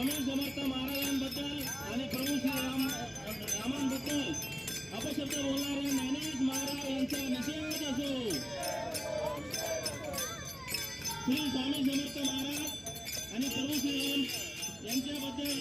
स्वामी समर्थ महाराजांबद्दल आणि प्रभू श्री राम रामांबद्दल अपशब्द बोलणारे ज्ञानेश महाराज यांचा निषेध असो. श्री स्वामी समर्थ महाराज आणि प्रभू श्री राम यांच्याबद्दल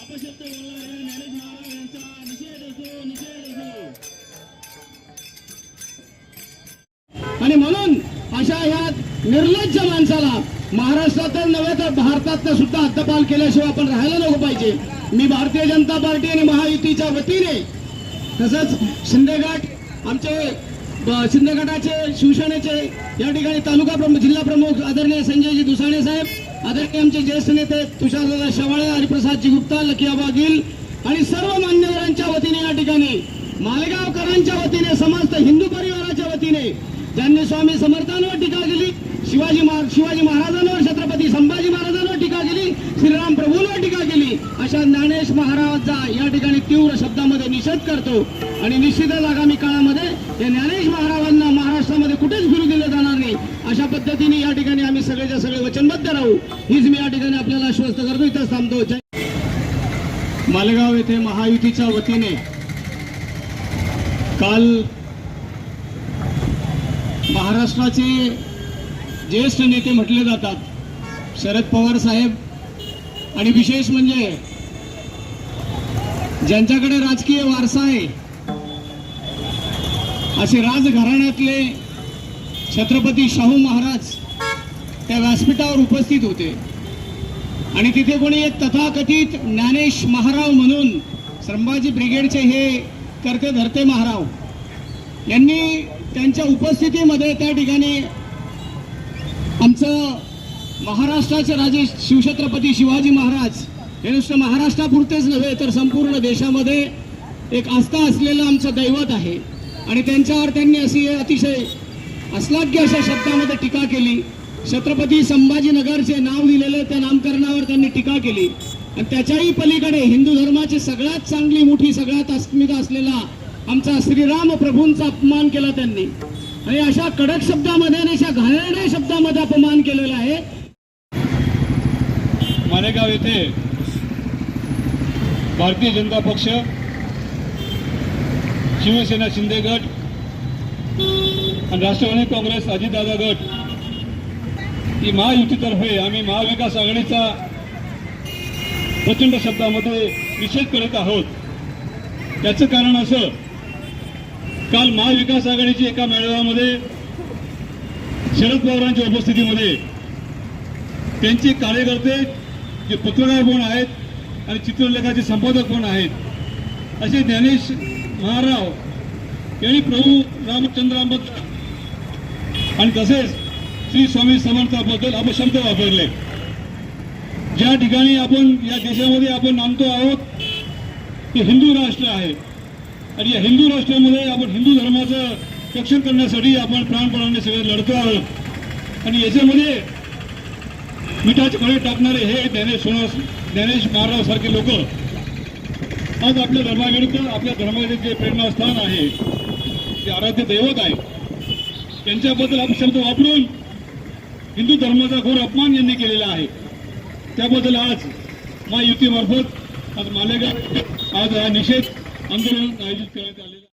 अपशब्द बोलणारे ज्ञानेश महाराज यांचा निषेध असो निषेध असो. आणि म्हणून अशा ह्या निर्लज्ज माणसाला महाराष्ट्रातच नव्हे तर भारतात सुद्धा हद्दपाल केल्याशिवाय आपण राहायला नको पाहिजे. मी भारतीय जनता पार्टी आणि महायुतीच्या वतीने तसंच शिंदेघाट आमचे ब- गटाचे शिवसेनेचे या ठिकाणी तालुका प्रमुख जिल्हा प्रमुख आदरणीय संजयजी दुसाणे साहेब आदरणीय आमचे ज्येष्ठ नेते तुषारदादा शवाळे हरिप्रसादजी गुप्ता लखियाबा गिल आणि सर्व मान्यवरांच्या वतीने या ठिकाणी मालेगावकरांच्या वतीने समस्त हिंदू परिवाराच्या वतीने ज्यांनी स्वामी समर्थांवर टीका केली. शिवाजी महा- शिवाजी महाराजांवर छत्रपती संभाजी महाराजांवर टीका केली. श्रीराम प्रभूंवर टीका केली. अशा ज्ञानेश महाराजांचा या ठिकाणी तीव्र शब्दामध्ये निषेध करतो. आणि निश्चितच आगामी काळामध्ये या ज्ञानेश महाराजांना महाराष्ट्रामध्ये कुठेच फिरू दिलं जाणार नाही. अशा पद्धतीने या ठिकाणी आम्ही सगळेच्या सगळे वचनबद्ध राहू. हीच मी या ठिकाणी आपल्याला आश्वस्त करतो. इथंच थांबतो. मालेगाव येथे महायुतीच्या वतीने काल महाराष्ट्राचे ज्येष्ठ नेते म्हटले जातात शरद पवार साहेब. आणि विशेष म्हणजे ज्यांच्याकडे राजकीय वारसा आहे असे राजघराण्यातले छत्रपती शाहू महाराज त्या व्यासपीठावर उपस्थित होते. आणि तिथे कोणी एक तथाकथित ज्ञानेश महाराव म्हणून संभाजी ब्रिगेडचे हे करते धरते महाराव यांनी त्यांच्या उपस्थितीमध्ये त्या ठिकाणी आमचं महाराष्ट्राचे राजे शिवछत्रपती शिवाजी महाराज हे नुसतं महाराष्ट्रापुरतेच नव्हे तर संपूर्ण देशामध्ये एक आस्था असलेलं आमचं दैवत आहे. आणि त्यांच्यावर त्यांनी अशी अतिशय अश्लाघ्य अशा शब्दामध्ये टीका केली. छत्रपती संभाजीनगरचे नाव दिलेलं त्या नामकरणावर त्यांनी टीका केली. आणि त्याच्याही पलीकडे हिंदू धर्माची सगळ्यात चांगली मोठी सगळ्यात अस्मिता असलेला आमचा श्रीराम प्रभूंचा अपमान केला त्यांनी. आणि अशा कडक शब्दामध्ये आणि अशा घाणेरड्या शब्दामध्ये अपमान केलेला आहे. मालेगाव येथे भारतीय जनता पक्ष शिवसेना शिंदे गट आणि राष्ट्रवादी काँग्रेस अजितदादा गट ही महायुतीतर्फे आम्ही महाविकास आघाडीचा प्रचंड शब्दामध्ये निषेध करत आहोत. त्याचं कारण असं काल महाविकास आघाडीच्या एका मेळाव्यामध्ये शरद पवारांच्या उपस्थितीमध्ये त्यांचे कार्यकर्ते जे पत्रकार कोण आहेत आणि चित्रलेखाचे संपादक पण आहेत असे ज्ञानेश महाराव यांनी प्रभू रामचंद्रांबद्दल आणि तसेच श्री स्वामी समर्थाबद्दल अपशब्द वापरले. ज्या ठिकाणी आपण या देशामध्ये आपण मानतो आहोत ते हिंदू राष्ट्र आहे. आणि या हिंदू राष्ट्रामध्ये आपण हिंदू धर्माचं रक्षण करण्यासाठी आपण प्राणपणाने सगळे लढतो आहोत. आणि याच्यामध्ये मिठाचे खडे टाकणारे हे ज्ञानेश सोनस ज्ञानेश महाराव सारखे लोक आज आपल्या धर्माविरुद्ध आपल्या धर्माचे जे प्रेरणास्थान आहे जे आराध्य दैवत आहे त्यांच्याबद्दल आपण शब्द वापरून हिंदू धर्माचा घोर अपमान यांनी केलेला आहे. त्याबद्दल आज महायुतीमार्फत आज मालेगाव आज हा निषेध आंदोलन आयोजित करण्यात आलेलं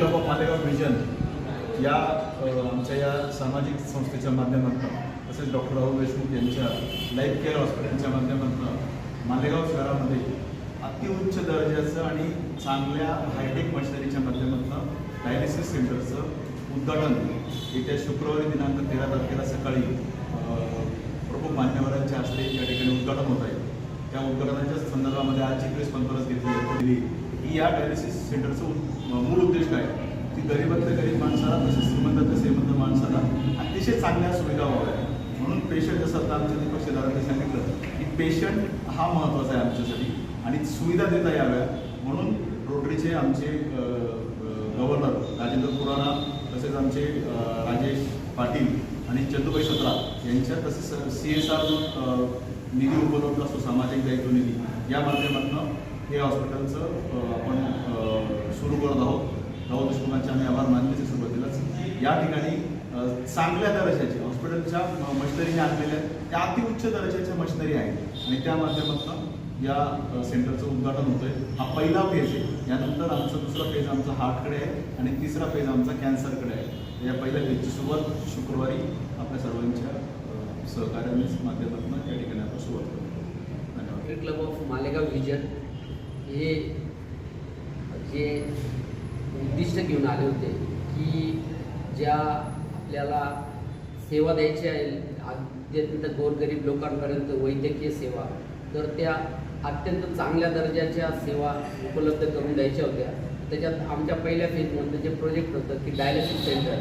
मालेगाव विजन या आमच्या या सामाजिक संस्थेच्या माध्यमातून तसेच डॉक्टर राहुल देशमुख यांच्या लाईफ केअर हॉस्पिटलच्या माध्यमातून मालेगाव शहरामध्ये अतिउच्च दर्जाचं आणि चांगल्या हायटेक मशिनरीच्या माध्यमातून डायलिसिस सेंटरचं उद्घाटन येत्या शुक्रवारी दिनांक तेरा तारखेला सकाळी प्रमुख मान्यवरांच्या हस्ते या ठिकाणी उद्घाटन होत आहे. त्या उद्घाटनाच्या संदर्भामध्ये आजची प्रेस कॉन्फरन्स घेतली ही या डायलिसिस सेंटरचं मूळ उद्देश काय? की गरीबातल्या गरीब माणसाला तसेच श्रीमंतातल्या श्रीमंत माणसाला अतिशय चांगल्या सुविधा व्हाव्या म्हणून पेशंट जसं आता आमच्या पक्षदारांनी सांगितलं की पेशंट हा महत्त्वाचा आहे आमच्यासाठी आणि सुविधा देता याव्या म्हणून रोटरीचे आमचे गव्हर्नर राजेंद्र खुराना तसेच आमचे राजेश पाटील आणि चंदुबाई सत्रा यांच्या तसेच सी एस आर निधी उपलब्ध असतो सामाजिक दायित्व निधी या माध्यमातून हे हॉस्पिटलचं आपण सुरू करत आहोत. राहुल देशमुखांचे आम्ही आभार मानले ते सुरुवातीलाच. या ठिकाणी चांगल्या दर्जाचे हॉस्पिटलच्या मशिनरीने आणलेल्या त्या अतिउच्च दर्जाच्या मशिनरी आहेत. आणि त्या माध्यमातून या सेंटरचं उद्घाटन होतं आहे हा पहिला फेज आहे. यानंतर आमचा दुसरा फेज आमचा हार्टकडे आहे आणि तिसरा फेज आमचा कॅन्सरकडे आहे. या पहिल्या फेजची सुरुवात शुक्रवारी आपल्या सर्वांच्या अ, माध्यमातून या ठिकाणी आपण सुरुवात करू धन्यवाद. Club of Malegaon vision. हे जे उद्दिष्ट घेऊन आले होते की ज्या आपल्याला सेवा द्यायच्या आहे अत्यंत गोरगरीब लोकांपर्यंत वैद्यकीय सेवा तर त्या अत्यंत चांगल्या दर्जाच्या सेवा उपलब्ध करून द्यायच्या होत्या. त्याच्यात आमच्या पहिल्या फेजमधलं जे प्रोजेक्ट होतं की डायलिसिस सेंटर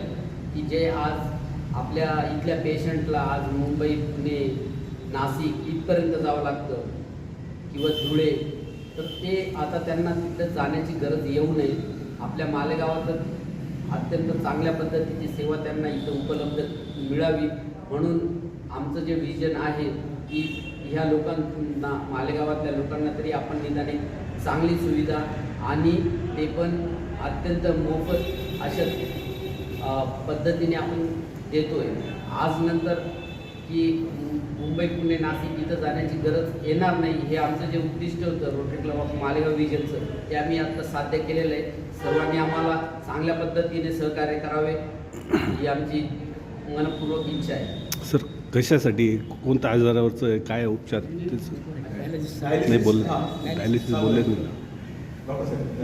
की जे आज आपल्या इथल्या पेशंटला आज मुंबई पुणे नाशिक इथपर्यंत जावं लागतं किंवा धुळे तर ते आता त्यांना तिथं जाण्याची गरज येऊ नये. आपल्या मालेगावात अत्यंत चांगल्या पद्धतीची सेवा त्यांना इथं उपलब्ध मिळावी. म्हणून आमचं जे विजन आहे की ह्या लोकांना मालेगावातल्या लोकांना तरी आपण निदाने चांगली सुविधा आणि ते पण अत्यंत मोफत अशा पद्धतीने आपण देतोय. आज नंतर की मुंबई पुणे नाशिक इथं जाण्याची गरज येणार नाही. हे आमचं जे उद्दिष्ट होतं रोटरी क्लब ऑफ मालेगाव विजनचं ते आम्ही आता साध्य केलेलं आहे. सर्वांनी आम्हाला चांगल्या पद्धतीने सहकार्य करावे. ही आमची मनपूर्वक इच्छा आहे. सर कशासाठी? कोणत्या आजारावरचं आहे? काय उपचार? नाही बोलले. डायलिसिस बोलले नाही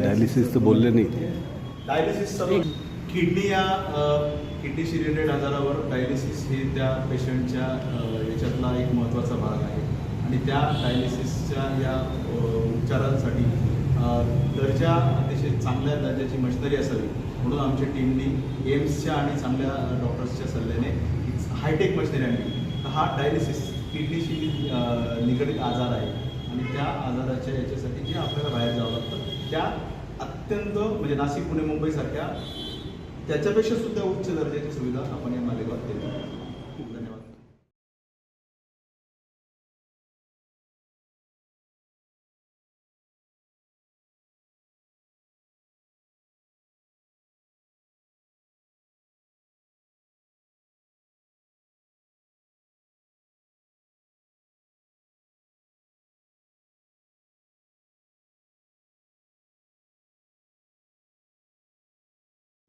डायलिसिस तर बोलले नाही. डायलिसिस सर्व किडनी या किडनीशी रिलेटेड आजारावर डायलिसिस हे त्या पेशंटच्या याच्यातला एक महत्त्वाचा भाग आहे. आणि त्या डायलिसिसच्या या उपचारांसाठी दर्जा अतिशय चांगल्या दर्जाची मशिनरी असावी. म्हणून आमच्या टीमनी एम्सच्या आणि चांगल्या डॉक्टर्सच्या सल्ल्याने हायटेक मशिनरी आणली. तर हा डायलिसिस किडनीशी निगडित निगडीत आजार आहे. आणि त्या आजाराच्या याच्यासाठी जे आपल्याला बाहेर जावं लागतं त्या अत्यंत म्हणजे नाशिक पुणे मुंबईसारख्या त्याच्यापेक्षा सुद्धा उच्च दर्जाची सुविधा आपण या मागे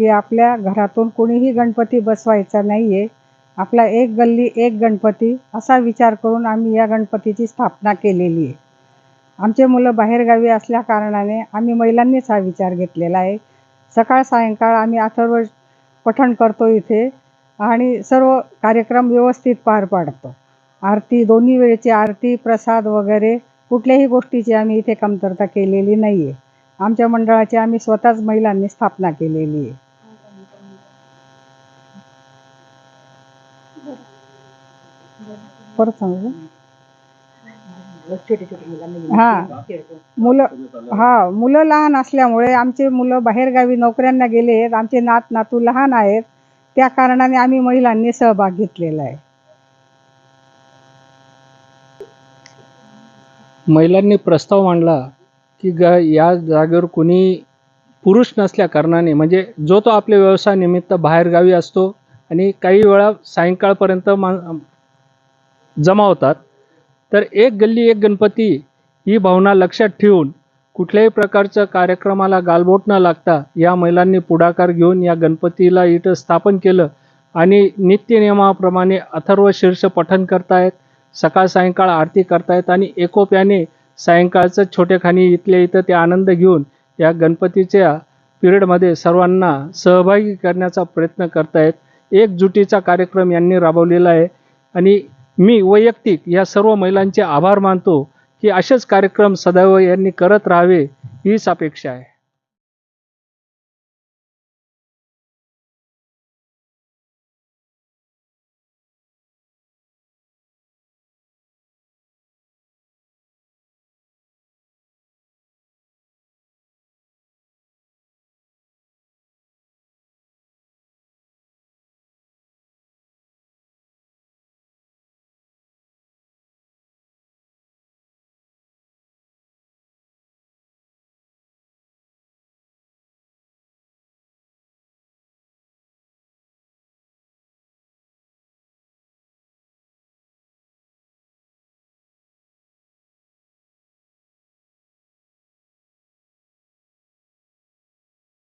की आपल्या घरातून कोणीही गणपती बसवायचा नाही आहे आपला एक गल्ली एक गणपती असा विचार करून आम्ही या गणपतीची स्थापना केलेली आहे. आमचे मुलं बाहेरगावी असल्या कारणाने आम्ही महिलांनीच हा विचार घेतलेला आहे. सकाळ सायंकाळ आम्ही अथर्व पठण करतो इथे आणि सर्व कार्यक्रम व्यवस्थित पार पाडतो. आरती दोन्ही वेळेची आरती प्रसाद वगैरे कुठल्याही गोष्टीची आम्ही इथे कमतरता केलेली नाही आहे आमच्या मंडळाची आम्ही स्वतःच महिलांनी स्थापना केलेली आहे. परत सांगू हा. मुलं हा मुलं लहान असल्यामुळे आमचे मुलं बाहेरगावी नोकऱ्यांना गेले आहेत. आमचे नात नातू लहान आहेत. त्या कारणाने आम्ही महिलांनी सहभाग घेतलेला आहे. महिलांनी प्रस्ताव मांडला की ग या जागेवर कोणी पुरुष नसल्या कारणाने म्हणजे जो तो आपल्या व्यवसायानिमित्त बाहेरगावी असतो आणि काही वेळा सायंकाळपर्यंत मा जमा होतात. तर एक गल्ली एक गणपती ही भावना लक्षात ठेवून कुठल्याही प्रकारच्या कार्यक्रमाला गालबोट न लागता या महिलांनी पुढाकार घेऊन या गणपतीला इथं स्थापन केलं आणि नित्यनियमाप्रमाणे अथर्व शीर्ष पठण करतायत सकाळ सायंकाळ आरती करतायत आणि एकोप्याने सायंकाळचं छोटेखानी इथल्या इथं ते आनंद घेऊन या गणपतीच्या पिरियडमध्ये सर्वांना सहभागी करण्याचा प्रयत्न करतायत. एकजुटीचा कार्यक्रम यांनी राबवलेला आहे आणि मी वैयक्तिक या सर्व महिलांचे आभार मानतो की असेच कार्यक्रम सदैव यांनी करत राहावे हीच अपेक्षा आहे.